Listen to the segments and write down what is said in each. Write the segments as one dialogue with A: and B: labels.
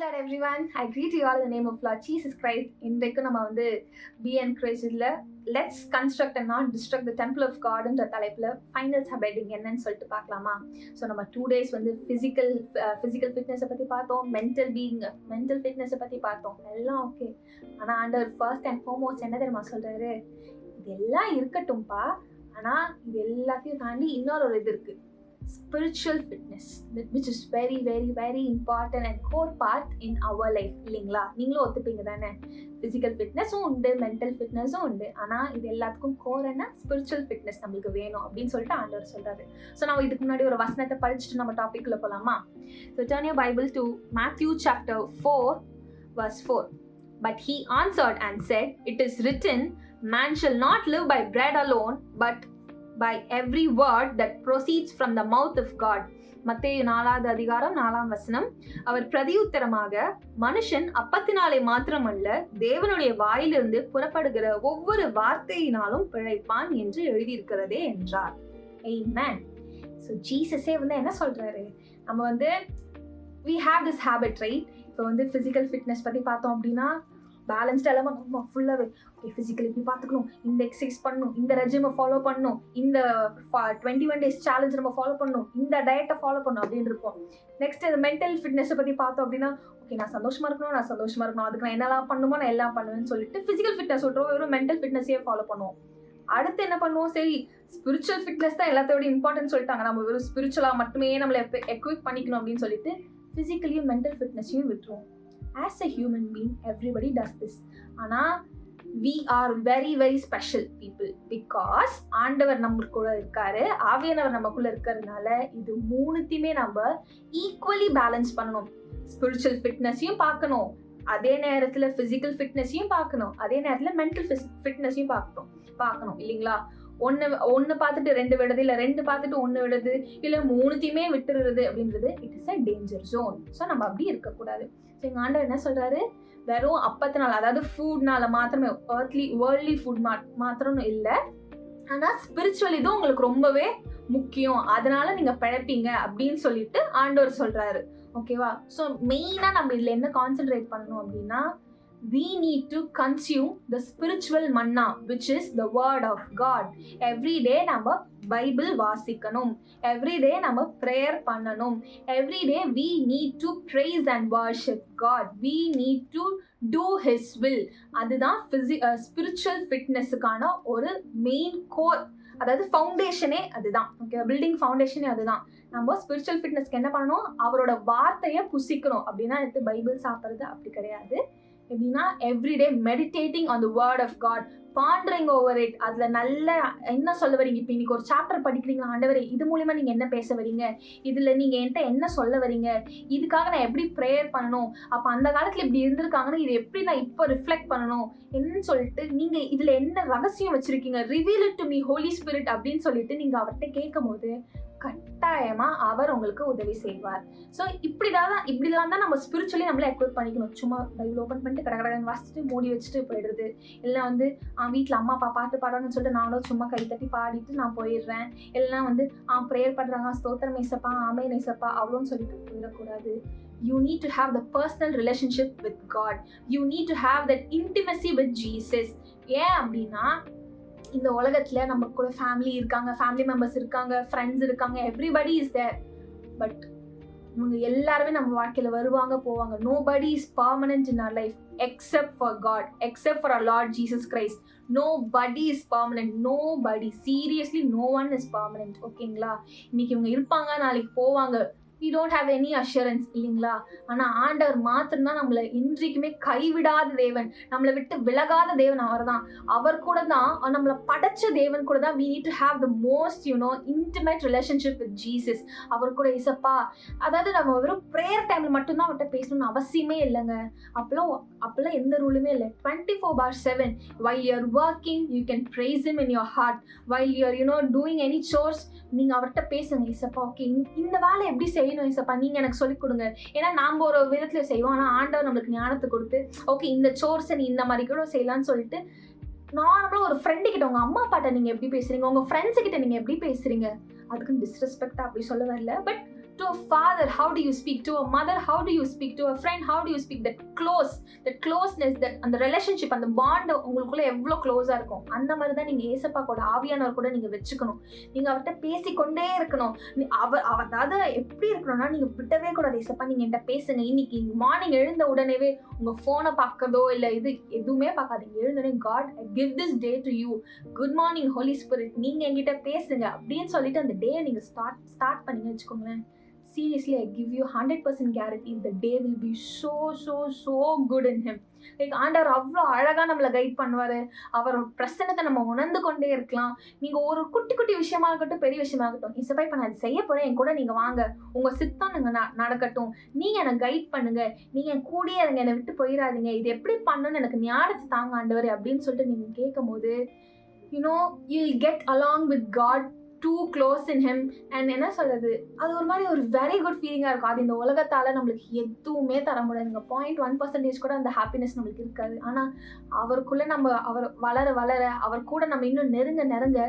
A: Lord every one I greet you all the name of Lord Jesus Christ இன்றைக்கும் நம்ம வந்து பிஎன் கிரைஸ்டில் let's construct and not destruct the temple of கார்டுன்ற தலைப்பில் ஃபைனல் ஹபெட்டிங் என்னன்னு சொல்லிட்டு பார்க்கலாமா ஸோ நம்ம டூ டேஸ் வந்து ஃபிசிக்கல் ஃபிசிக்கல் ஃபிட்னஸை பற்றி பார்த்தோம் மென்டல் பீயிங் மென்டல் ஃபிட்னஸை பற்றி பார்த்தோம் எல்லாம் ஓகே ஆனால் அண்டர் ஃபர்ஸ்ட் அண்ட் ஃபோமோஸ்ட் என்ன தெரியுமா சொல்கிறாரு இதெல்லாம் இருக்கட்டும்ப்பா ஆனால் இது எல்லாத்தையும் தாண்டி இன்னொரு ஒரு இது இருக்குது spiritual fitness which is very very very important and core part in our life இல்லைங்களா நீங்களும் ஒத்துப்பீங்க தானே ஃபிசிக்கல் ஃபிட்னஸும் உண்டு மென்டல் ஃபிட்னஸும் உண்டு ஆனால் இது எல்லாத்துக்கும் கோர் என்ன ஸ்பிரிச்சுவல் ஃபிட்னஸ் நம்மளுக்கு வேணும் அப்படின்னு சொல்லிட்டு ஆண்டவர் சொல்கிறாரு ஸோ நம்ம இதுக்கு முன்னாடி ஒரு வசனத்தை படிச்சுட்டு நம்ம டாப்பிக்கில் போகலாமா so turn you Bible to Matthew chapter four verse four but he answered and said it is written man shall not live by bread alone but by every word that proceeds from the mouth of God மத்தேயு நாலாவது அதிகாரம் நாலாம் வசனம் அவர் பிரதியுத்தரமாக மனுஷன் அப்பத்தினாலே மாத்திரமல்ல தேவனுடைய வாயிலிருந்து புறப்படுகிற ஒவ்வொரு வார்த்தையினாலும் பிழைப்பான் என்று எழுதியிருக்கிறதே என்றார் ஏமேன் ஸோ ஜீசஸே வந்து என்ன சொல்றாரு நம்ம வந்து we have this habit right இப்போ வந்து ஃபிசிக்கல் ஃபிட்னஸ் பற்றி பார்த்தோம் அப்படின்னா பேலன்ஸ்டாக எல்லாமே ரொம்ப ஃபுல்லாகவே ஓகே ஃபிசிக்கலி இப்படி பார்த்துக்கணும் இந்த எக்ஸசைஸ் பண்ணணும் இந்த ரெஜிமை ஃபாலோ பண்ணணும் இந்த டுவெண்ட்டி ஒன் டேஸ் சேலஞ்ச் நம்ம ஃபாலோ பண்ணணும் இந்த டயட்டை ஃபாலோ பண்ணணும் அப்படின்னு இருப்போம் நெக்ஸ்ட் இந்த மென்டல் ஃபிட்னஸை பற்றி பார்த்தோம் அப்படின்னா ஓகே நான் சந்தோஷமாக இருக்கணும் நான் சந்தோஷமாக இருக்கணும் அதுக்கு நான் என்னெல்லாம் பண்ணுமோ நான் எல்லாம் பண்ணுவேன்னு சொல்லிட்டு ஃபிசிக்கல் ஃபிட்னஸ் சொல்கிறோம் வெறும் மென்டல் ஃபிட்னஸே ஃபாலோ பண்ணுவோம் அடுத்து என்ன பண்ணுவோம் சரி ஸ்பிரிச்சுவல் ஃபிட்னஸ் தான் எல்லாத்தோட இம்பார்ட்டன்ஸ் சொல்லிட்டாங்க நம்ம வெறும் ஸ்பிரிச்சுவலாக மட்டுமே நம்மளை எக்யூப் பண்ணிக்கணும் அப்படின்னு சொல்லிட்டு ஃபிசிக்கலியும் மென்டல் ஃபிட்னஸையும் விட்டுருவோம் as a human being everybody does this ஆனால் we are very very special people because ஆண்டவர் கூட இருக்காரு ஆவியானவர் நமக்குள்ள இருக்கிறதுனால இது மூணுத்தையுமே நம்ம ஈக்குவலி பேலன்ஸ் பண்ணணும் ஸ்பிரிச்சுவல் ஃபிட்னஸையும் பார்க்கணும் அதே நேரத்தில் ஃபிசிக்கல் ஃபிட்னஸையும் பார்க்கணும் அதே நேரத்தில் மென்டல் ஃபிட்னஸையும் பார்க்கணும் பார்க்கணும் இல்லைங்களா ஒன்று ஒன்று பார்த்துட்டு ரெண்டு விடுறது இல்லை ரெண்டு பார்த்துட்டு ஒன்று விடுறது இல்லை மூணுத்தையுமே விட்டுறது அப்படின்றது it is a danger zone so நம்ம அப்படி இருக்கக்கூடாது ஸோ எங்கள் ஆண்டவர் என்ன சொல்கிறாரு வெறும் அப்பத்து அதாவது ஃபுட்னால மாத்திரமே ஏர்த்லி வேர்ல்ட்லி ஃபுட் மா மாத்திரம் இல்லை ஆனால் ஸ்பிரிச்சுவல் இதுவும் உங்களுக்கு ரொம்பவே முக்கியம் அதனால நீங்கள் பிழைப்பீங்க அப்படின்னு சொல்லிட்டு ஆண்டவர் சொல்கிறாரு ஓகேவா ஸோ மெயினாக நம்ம இதில் என்ன கான்சென்ட்ரேட் பண்ணணும் அப்படின்னா we need to consume the spiritual manna which is the word of god every day நம்ம பைபிள் வாசிக்கணும் எவ்ரிடே நம்ம ப்ரேயர் பண்ணணும் everyday we need to praise and worship God we need to do his will அதுதான் ஃபிசி spiritual ஃபிட்னஸுக்கான ஒரு main core அதாவது ஃபவுண்டேஷனே அதுதான் ஓகே பில்டிங் ஃபவுண்டேஷனே அதுதான் நம்ம ஸ்பிரிச்சுவல் ஃபிட்னஸ்க்கு என்ன பண்ணணும் அவரோட வார்த்தையை புசிக்கணும் அப்படின்னா எடுத்து பைபிள் சாப்பிட்றது அப்படி கிடையாது எப்படின்னா every day meditating on the word of God pondering over it அதில் நல்ல என்ன சொல்ல வரீங்க இப்போ இன்னைக்கு ஒரு சாப்டர் படிக்கிறீங்க ஆண்டவரே இது மூலிமா நீங்கள் என்ன பேச வரீங்க இதில் நீங்கள் என்கிட்ட என்ன சொல்ல வரீங்க இதுக்காக நான் எப்படி ப்ரேயர் பண்ணணும் அப்போ அந்த காலத்தில் இப்படி இருந்திருக்காங்கன்னு இது எப்படி நான் இப்போ ரிஃப்ளெக்ட் பண்ணணும் என்னன்னு சொல்லிட்டு நீங்கள் இதில் என்ன ரகசியம் வச்சுருக்கீங்க reveal to me Holy Spirit அப்படின்னு சொல்லிட்டு நீங்கள் அவர்கிட்ட கேட்கும் போது கட்டாயமா அவர் உங்களுக்கு உதவி செய்வார் ஸோ இப்படிதான் தான் இப்படிதான் தான் நம்ம ஸ்பிரிச்சுவலி நம்மளே எக்யூப் பண்ணிக்கணும் சும்மா பைபிள் ஓப்பன் பண்ணிட்டு கடை கடன் வாசிட்டு மூடி வச்சுட்டு போயிடுறது இல்லை வந்து வீட்டில் அம்மா அப்பா பாட்டு பாடணும்னு சொல்லிட்டு நானும் சும்மா கை தட்டி பாடிட்டு நான் போயிடுறேன் எல்லாம் வந்து ஆ ப்ரேயர் பண்ணுறாங்க ஸ்தோத்திரம் மேசப்பா ஆமை நேசப்பா அவ்வளோன்னு சொல்லிட்டு போயிடக்கூடாது you need to have the personal relationship with God. You need to have that intimacy with Jesus. ஏன் அப்படின்னா இந்த உலகத்தில் நம்ம கூட ஃபேமிலி இருக்காங்க ஃபேமிலி மெம்பர்ஸ் இருக்காங்க ஃப்ரெண்ட்ஸ் இருக்காங்க எவ்ரிபடி இஸ் தேர் பட் இவங்க எல்லாருமே நம்ம வாழ்க்கையில் வருவாங்க போவாங்க nobody is permanent in our life except for God except for a Lord Jesus Christ nobody is permanent nobody seriously no one is permanent ஓகேங்களா இன்னைக்கு இவங்க இருப்பாங்க நாளைக்கு போவாங்க we don't have any assurance இல்லைங்களா ஆனால் ஆண்டவர் தான் நம்மளை இன்றைக்குமே கைவிடாத தேவன் நம்மளை விட்டு விலகாத தேவன் அவர் தான் அவர் கூட தான் நம்மளை படைச்ச தேவன் கூட தான் we need to have the most you know intimate relationship with Jesus அவர் கூட இசப்பா அதாவது நம்ம வெறும் ப்ரேயர் டைமில் மட்டும்தான் அவர்கிட்ட பேசணும்னு அவசியமே இல்லைங்க அப்போலாம் அப்போலாம் எந்த ரூலுமே இல்லை twenty four by seven while you're working you can praise him in your heart while you're you know doing any chores நீங்கள் அவர்கிட்ட பேசுங்க இசப்பா ஓகே இந்த வேலை எப்படி செய்ய செய்யணும் ஏசப்பா நீங்கள் எனக்கு சொல்லிக் கொடுங்க ஏன்னா நாம் ஒரு விதத்தில் செய்வோம் ஆனால் ஆண்டவர் நம்மளுக்கு ஞானத்தை கொடுத்து ஓகே இந்த சோர்ஸை நீ இந்த மாதிரி கூட செய்யலாம்னு சொல்லிட்டு நார்மலாக ஒரு ஃப்ரெண்டு கிட்ட உங்கள் அம்மா அப்பாட்ட நீங்கள் எப்படி பேசுறீங்க உங்கள் ஃப்ரெண்ட்ஸ் கிட்ட நீங்கள் எப்படி பேசுகிறீங்க அதுக்குன்னு டிஸ்ரெஸ்பெக்டா அப்படி சொல்ல வரல but to a father how do you speak to a mother how do you speak to a friend how do you speak that close that closeness that அந்த ரிலேஷன்ஷிப் அந்த பாண்ட் உங்களுக்குள்ள எவ்வளோ க்ளோஸாக இருக்கும் அந்த மாதிரி தான் நீங்கள் ஏசப்பா கூட ஆவியானவர் கூட நீங்கள் வச்சுக்கணும் நீங்கள் அவர்கிட்ட பேசிக்கொண்டே இருக்கணும் அவர் அதாவது எப்படி இருக்கணும்னா நீங்கள் விட்டவே கூடாது ஏசப்பா நீங்கள் என்கிட்ட பேசுங்க இன்னைக்கு மார்னிங் எழுந்த உடனேவே உங்கள் ஃபோனை பார்க்கறதோ இல்லை இது எதுவுமே பார்க்காது எழுந்தோடனே God give this day to you good morning Holy Spirit நீங்கள் என்கிட்ட பேசுங்க அப்படின்னு சொல்லிட்டு அந்த டேயை நீங்கள் ஸ்டார்ட் ஸ்டார்ட் பண்ணிங்க வச்சுக்கோங்களேன் seriously, I give you 100% guarantee the day will be so, so, so good in Him. Like ஆண்டவர் அவ்வளோ அழகாக நம்மளை கைட் பண்ணுவார் அவர் பிரச்சனத்தை நம்ம உணர்ந்து கொண்டே இருக்கலாம் நீங்கள் ஒரு குட்டி குட்டி விஷயமா இருக்கட்டும் பெரிய விஷயமா இருக்கட்டும் இசப்பா இப்போ நான் செய்ய போகிறேன் என் கூட நீங்கள் வாங்க உங்கள் சித்தம் நீங்கள் நடக்கட்டும் நீங்கள் என்னை கைட் பண்ணுங்கள் நீங்கள் என் கூடிய இருங்க என்னை விட்டு போயிடாதீங்க இது எப்படி பண்ணணும்னு எனக்கு ஞானத்தை தாங்க ஆண்டவர் அப்படின்னு சொல்லிட்டு நீங்கள் கேட்கும் போது you know you get along with God too close in him and என்ன சொல்கிறது அது ஒரு மாதிரி ஒரு வெரி குட் ஃபீலிங்காக இருக்கும் அது இந்த உலகத்தால் நம்மளுக்கு எதுவுமே தர முடியாதுங்க பாயிண்ட் ஒன் பர்சன்டேஜ் கூட அந்த ஹாப்பினஸ் நம்மளுக்கு இருக்காது ஆனால் அவருக்குள்ளே நம்ம அவர் வளர வளர அவர் கூட நம்ம இன்னும் நெருங்க நெருங்க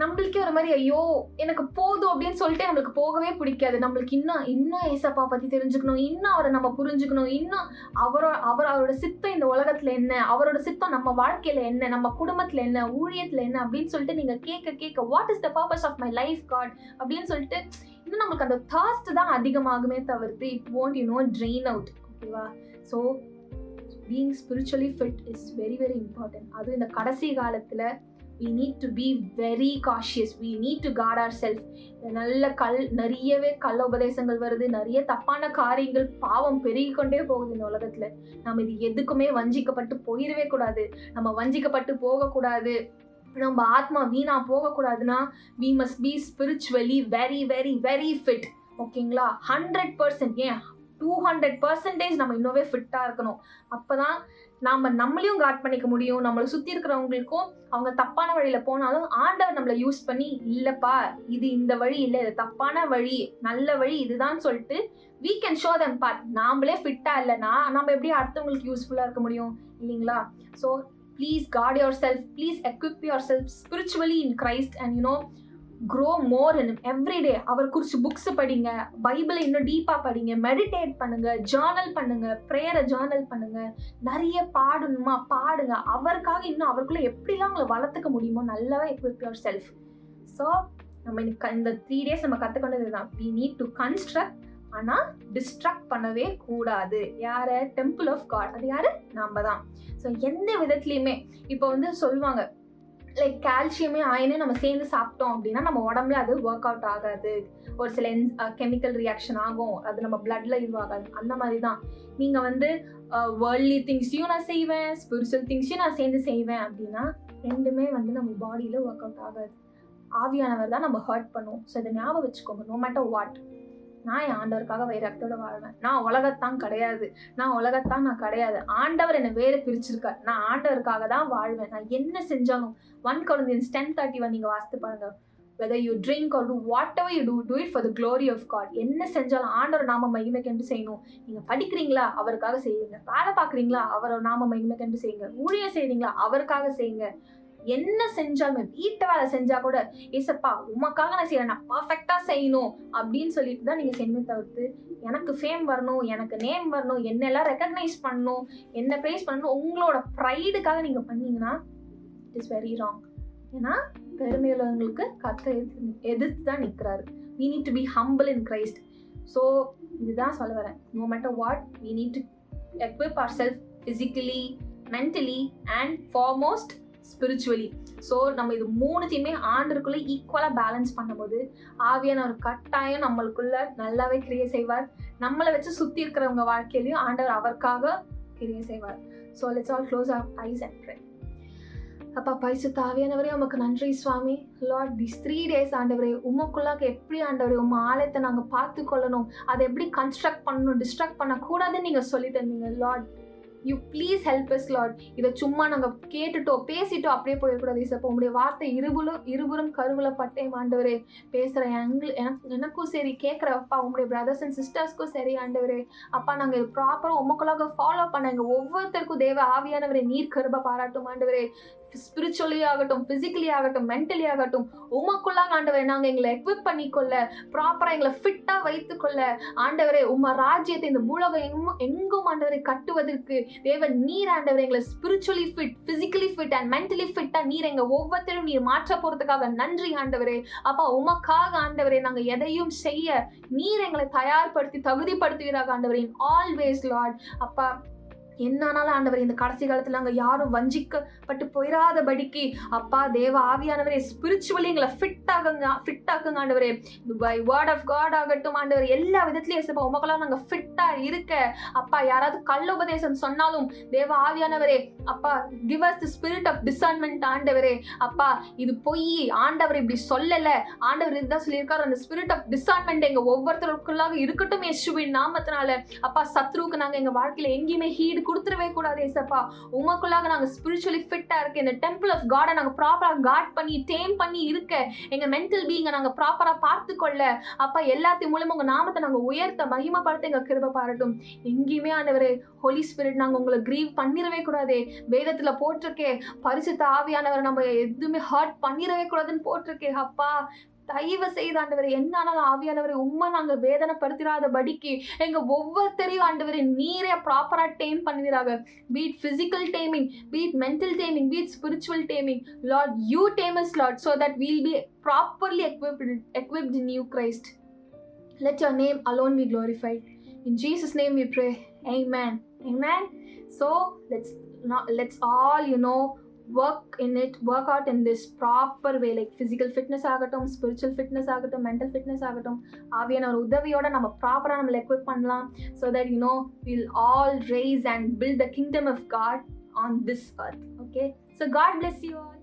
A: நம்மளுக்கே ஒரு மாதிரி ஐயோ எனக்கு போதும் அப்படின்னு சொல்லிட்டு நம்மளுக்கு போகவே பிடிக்காது நம்மளுக்கு இன்னும் இன்னும் ஏசப்பா பற்றி தெரிஞ்சுக்கணும் இன்னும் அவரை நம்ம புரிஞ்சுக்கணும் இன்னும் அவரோ அவர் அவரோட சித்தம் இந்த உலகத்தில் என்ன அவரோட சித்தம் நம்ம வாழ்க்கையில் என்ன நம்ம குடும்பத்தில் என்ன ஊழியத்தில் என்ன அப்படின்னு சொல்லிட்டு நீங்கள் கேட்க கேட்க what is the purpose of my life God அப்படின்னு சொல்லிட்டு இன்னும் நம்மளுக்கு அந்த தாஸ்ட் தான் அதிகமாகுமே தவிர்த்து it want you know drain out ஓகேவா so being spiritually fit is very very important அதுவும் இந்த கடைசி காலத்தில் we need to be very cautious we need to guard our self நல்ல கல் நிறையவே கள்ள உபதேசங்கள் வருது நிறைய தப்பான காரியங்கள் பாவம் பெருகிக்கொண்டே போகுது இந்த உலகத்தில் நம்ம இது எதுக்குமே வஞ்சிக்கப்பட்டு போயிடவே கூடாது நம்ம வஞ்சிக்கப்பட்டு போகக்கூடாது நம்ம ஆத்மா வீணா போகக்கூடாதுன்னா we must be spiritually very very very fit ஓகேங்களா ஹண்ட்ரட் பர்சன்ட் ஏன் டூ ஹண்ட்ரட் பர்சன்டேஜ் நம்ம இன்னுமே ஃபிட்டாக இருக்கணும் அப்போ தான் நாம் நம்மளையும் காட் பண்ணிக்க முடியும் நம்மளை சுற்றி இருக்கிறவங்களுக்கும் அவங்க தப்பான வழியில் போனாலும் ஆண்டவர் நம்மளை யூஸ் பண்ணி இல்லைப்பா இது இந்த வழி இல்லை இது தப்பான வழி நல்ல வழி இதுதான் சொல்லிட்டு we can show than part நாமளே ஃபிட்டாக இல்லைன்னா நம்ம எப்படி அடுத்தவங்களுக்கு யூஸ்ஃபுல்லாக இருக்க முடியும் இல்லைங்களா so please guard yourself please equip yourself spiritually in Christ and you know grow more in every day அவர் குறித்து புக்ஸ் படிங்க பைபிளை இன்னும் டீப்பாக படிங்க மெடிடேட் பண்ணுங்க ஜேர்னல் பண்ணுங்க ப்ரேயரை ஜேர்னல் பண்ணுங்க நிறைய பாடணுமா பாடுங்க அவருக்காக இன்னும் அவருக்குள்ளே எப்படிலாம் உங்களை வளர்த்துக்க முடியுமோ நல்லாவே எக்விப் யுவர் செல்ஃப் ஸோ நம்ம இன்னைக்கு இந்த த்ரீ டேஸ் நம்ம கற்றுக்கொண்டது தான் வி நீட் டு கன்ஸ்ட்ரக்ட் ஆனால் டிஸ்ட்ரக்ட் பண்ணவே கூடாது யார் டெம்பிள் ஆஃப் காட் அது யார் நாம் தான் ஸோ எந்த விதத்துலையுமே இப்போ வந்து சொல்லுவாங்க லைக் கால்சியமே ஆயினே நம்ம சேர்ந்து சாப்பிட்டோம் அப்படின்னா நம்ம உடம்புல அது ஒர்க் அவுட் ஆகாது ஒரு சில என் கெமிக்கல் ரியாக்ஷன் ஆகும் அது நம்ம பிளட்ல இதுவாகாது அந்த மாதிரி தான் நீங்கள் வந்து வேர்ல்லி திங்ஸையும் நான் செய்வேன் ஸ்பிரிச்சுவல் திங்ஸையும் நான் சேர்ந்து செய்வேன் அப்படின்னா ரெண்டுமே வந்து நம்ம பாடியில் ஒர்க் அவுட் ஆகாது ஆவியானவர் தான் நம்ம ஹர்ட் பண்ணுவோம் ஸோ இதை ஞாபகம் வச்சுக்கோங்க நோ மேட்டர் வாட் நான் என் ஆண்டவருக்காக வைராக்கியோட வாழ்வேன் நான் உலகத்தான் கிடையாது நான் உலகத்தான் நான் கிடையாது ஆண்டவர் என்னை வேறு பிரிச்சிருக்கார் நான் ஆண்டவருக்காக தான் வாழ்வேன் நான் என்ன செஞ்சாலும் ஒன் குழந்தைன்ஸ் டென் தேர்ட்டி ஒன் நீங்கள் வாசித்து பாருங்க whether you drink or do whatever you do do it for the glory of God என்ன செஞ்சாலும் ஆண்டவர் நாம மகிமைக்கென்று செய்யணும் நீங்கள் படிக்கிறீங்களா அவருக்காக செய்யுங்க வேலை பார்க்குறீங்களா அவரை நாம மகிமைக்கென்று செய்யுங்க ஊழியை செய்கிறீங்களா அவருக்காக செய்யுங்க என்ன செஞ்சாலுமே வீட்டு வேலை செஞ்சா கூட ஏசப்பா உமக்காக நான் செய்யறேன் நான் பர்ஃபெக்டா செய்யணும் அப்படின்னு சொல்லிட்டு தான் நீங்க செஞ்சு தவிர்த்து எனக்கு ஃபேம் வரணும் எனக்கு நேம் வரணும் என்னெல்லாம் ரெக்கக்னைஸ் பண்ணணும் என்ன ப்ரைஸ் பண்ணணும் உங்களோட ப்ரைடுக்காக நீங்க பண்ணீங்கன்னா இட் இஸ் வெரி ராங் ஏன்னா பெருமையுள்ளவங்களுக்கு கத்தை எதிர்த்து தான் நிற்கிறாரு we need to be humble in Christ so இதுதான் சொல்ல வரேன் no matter what we need to equip our self physically mentally and foremost spiritually so நம்ம இது மூணுத்தையுமே ஆண்டுக்குள்ளே ஈக்குவலாக பேலன்ஸ் பண்ணும்போது ஆவியான ஒரு கட்டாயம் நம்மளுக்குள்ள நல்லாவே கிரியை செய்வார் நம்மளை வச்சு சுற்றி இருக்கிறவங்க வாழ்க்கையிலையும் ஆண்டவர் அவருக்காக கிரியை செய்வார் so let's all close our eyes and friend அப்பா பைசு ஆவியானவரே உமக்கு நன்றி சுவாமி லார்ட் திஸ் த்ரீ டேஸ் ஆண்டவரே உமக்குள்ளாக்க எப்படி ஆண்டவரே உம் ஆலயத்தை நாங்கள் பார்த்து கொள்ளணும் அதை எப்படி கன்ஸ்ட்ரக்ட் பண்ணணும் டிஸ்ட்ரக்ட் பண்ணக்கூடாதுன்னு நீங்கள் சொல்லி தந்தீங்க Lord you please help us Lord இதை சும்மா நாங்கள் கேட்டுட்டோம் பேசிட்டோம் அப்படியே போயிடக்கூடாது இசப்போ உங்களுடைய வார்த்தை இருபுலும் இருபுறம் கருவில் பட்டே ஆண்டவரே பேசுகிற எங்கள் எனக்கும் சரி கேட்குற அப்பா உங்களுடைய பிரதர்ஸ் அண்ட் சிஸ்டர்ஸ்க்கும் சரி ஆண்டவரே அப்பா நாங்கள் ப்ராப்பராக உமக்குள்ளாக ஃபாலோ பண்ண எங்கள் ஒவ்வொருத்தருக்கும் தேவை ஆவியானவரே நீர் கருபை பாராட்டும் ஆண்டவரே ஸ்பிரிச்சுவலி ஆகட்டும் ஃபிசிக்கலி ஆகட்டும் மென்டலி ஆகட்டும் உமக்குள்ளாக ஆண்டவரை நாங்கள் எங்களை எக்விப் பண்ணிக்கொள்ள ப்ராப்பராக எங்களை ஃபிட்டாக வைத்துக்கொள்ள ஆண்டவரை உமா ராஜ்யத்தை இந்த பூலோகம் எங்கும் எங்கும் ஆண்டவரை கட்டுவதற்கு தேவன் நீர் ஆண்டவரை எங்களை spiritually fit physically fit and mentally ஃபிட்டாக நீர் எங்கள் ஒவ்வொருத்தரும் நீர் மாற்ற போகிறதுக்காக நன்றி ஆண்டவரே அப்பா உமக்காக ஆண்டவரை நாங்கள் எதையும் செய்ய நீர் எங்களை தயார்படுத்தி தகுதிப்படுத்துகிறாக ஆண்டவரின் ஆல்வேஸ் லார்ட் அப்பா என்னானாலும் ஆண்டவர் இந்த கடைசி காலத்தில் நாங்கள் யாரும் வஞ்சிக்கப்பட்டு போயிடாதபடிக்கு அப்பா தேவ ஆவியானவரே ஸ்பிரிச்சுவலி எங்களை ஃபிட் ஆகுங்க ஃபிட் ஆகுங்க ஆண்டவரே பை வேர்ட் ஆஃப் காட் ஆகட்டும் ஆண்டவர் எல்லா விதத்துலையும் ஏசப்பா உமக்கெல்லாம் நாங்கள் ஃபிட்டாக இருக்க அப்பா யாராவது கள்ள உபதேசம் சொன்னாலும் தேவ ஆவியானவரே அப்பா give us the spirit of discernment ஆண்டவரே அப்பா இது பொய் ஆண்டவர் இப்படி சொல்லலை ஆண்டவர் இதுதான் சொல்லியிருக்காரு அந்த ஸ்பிரிட் ஆஃப் டிசர்ன்மெண்ட் எங்கள் ஒவ்வொருத்தருக்குள்ளாக இருக்கட்டும் யேசுவின் நாமத்தினால அப்பா சத்ருவுக்கு நாங்கள் எங்கள் வாழ்க்கையில் எங்கேயுமே ஹீடு கொடுத்துடவே கூடாது ஏசப்பா உமக்குள்ளாக நாங்கள் ஸ்பிரிச்சுவலி ஃபிட்டாக இருக்கு இந்த டெம்பிள் ஆஃப் காடை நாங்கள் ப்ராப்பராக காட் பண்ணி டேம் பண்ணி இருக்க எங்கள் மென்டல் பீயிங்கை நாங்கள் ப்ராப்பராக பார்த்து கொள்ள அப்பா எல்லாத்தையும் மூலமாக உங்கள் நாமத்தை நாங்கள் உயர்த்த மகிமைப்படுத்த எங்கள் கிருப பாரட்டும் எங்கேயுமே ஆண்டவர் ஹோலி ஸ்பிரிட் நாங்கள் உங்களை கிரீவ் பண்ணிடவே கூடாது வேதத்தில் போட்டிருக்கே பரிசு தாவியானவர் நம்ம எதுவுமே ஹர்ட் பண்ணிடவே கூடாதுன்னு போட்டிருக்கே அப்பா தயவு செய்து ஆண்டவர் என்ன ஆனாலும் ஆவியானவரை உண்மை நாங்கள் வேதனைப்படுத்திடாத படிக்கு எங்கள் ஒவ்வொருத்தரையும் ஆண்டவரை நீரே ப்ராப்பராக டேம் பண்ணுவீராக be it physical taming be it mental taming be it spiritual taming Lord you tames Lord so that we'll be properly equipped equipped in you Christ let your name alone be glorified in Jesus name we pray amen amen so let's let's all you know work in it work out in this proper way like physical fitness ஆகட்டும் spiritual fitness ஆகட்டும் mental fitness ஆகட்டும் ஆவியான ஒரு உதவியோட நம்ம ப்ராப்பராக நம்மளை equip பண்ணலாம் so that you know will all raise and build the kingdom of God on this earth okay so God bless you all